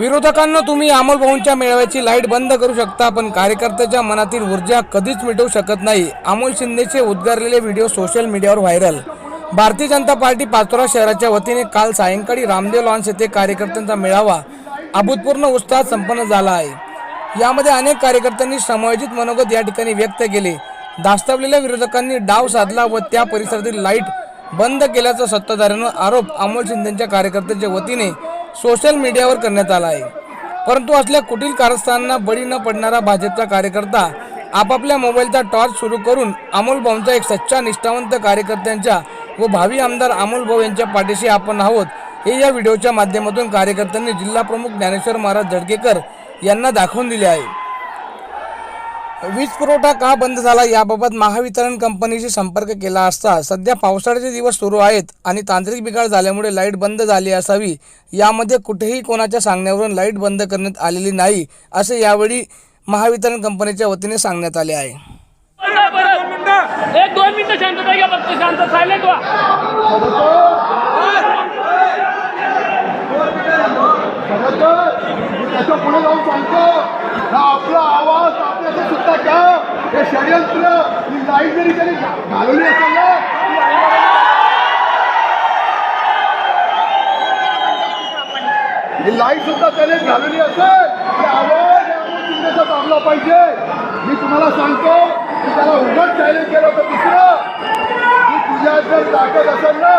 विरोधकांना तुम्ही अमोल भाऊंच्या मेळाव्याची लाइट बंद करू शकता पण कार्यकर्त्याच्या मनातील ऊर्जा कधीच मिटवू शकत नाही. अमोल शिंदेचे उद्गारलेले व्हिडिओ सोशल मीडियावर व्हायरल. भारतीय जनता पार्टी पाचोरा शहराच्या वतीने काल सायंकाळी रामदेव लॉन्स येथे कार्यकर्त्यांचा मेळावा अभूतपूर्ण उत्साहात संपन्न झाला आहे. यामध्ये अनेक कार्यकर्त्यांनी समायोजित मनोगत या ठिकाणी व्यक्त केले. दास्तवलेल्या विरोधकांनी डाव साधला व त्या परिसरातील लाइट बंद केल्याचा सत्ताधाऱ्यांवर आरोप अमोल शिंदेच्या कार्यकर्त्यांच्या वतीने सोशल मीडियावर करण्यात आला आहे. परंतु असल्या कुटील कारस्थानांना बळी न पडणारा भाजपचा कार्यकर्ता आपापल्या मोबाईलचा टॉर्च सुरू करून अमोल भाऊंचा एक सच्चा निष्ठावंत कार्यकर्त्यांच्या व भावी आमदार अमोल भाऊ यांच्या पाठीशी आपण आहोत हे या व्हिडिओच्या माध्यमातून कार्यकर्त्यांनी जिल्हा प्रमुख ज्ञानेश्वर महाराज जडगेकर यांना दाखवून दिले आहे. वीज पुरवठा का बंद झाला याबाबत महावितरण कंपनीशी संपर्क केला असता सध्या पावसाळ्याचे दिवस सुरू आहेत आणि तांत्रिक बिघाड झाल्यामुळे लाइट बंद झाली असावी. यामध्ये कुठेही कोणाच्या सांगण्यावरून लाइट बंद करण्यात आलेली नाही असे यावेळी महावितरण कंपनीच्या वतीने सांगण्यात आले आहे. एक दोन मिनिटं शांतता घ्या फक्त शांत सायलेंट व्हा. त्याच्या पुढे जाऊन सांगतो आपला आवाज डाव हे षडयंत्र ही लाइट जरी त्यांनी घालवली असेल ना ही लाइट सुद्धा त्याने घालवली असेल. की आवाज शिंदेचा दाबला पाहिजे. मी तुम्हाला सांगतो की त्याला उघड चॅलेंज केलं होतं दुसरं. की तुझ्या जर ताकद असेल ना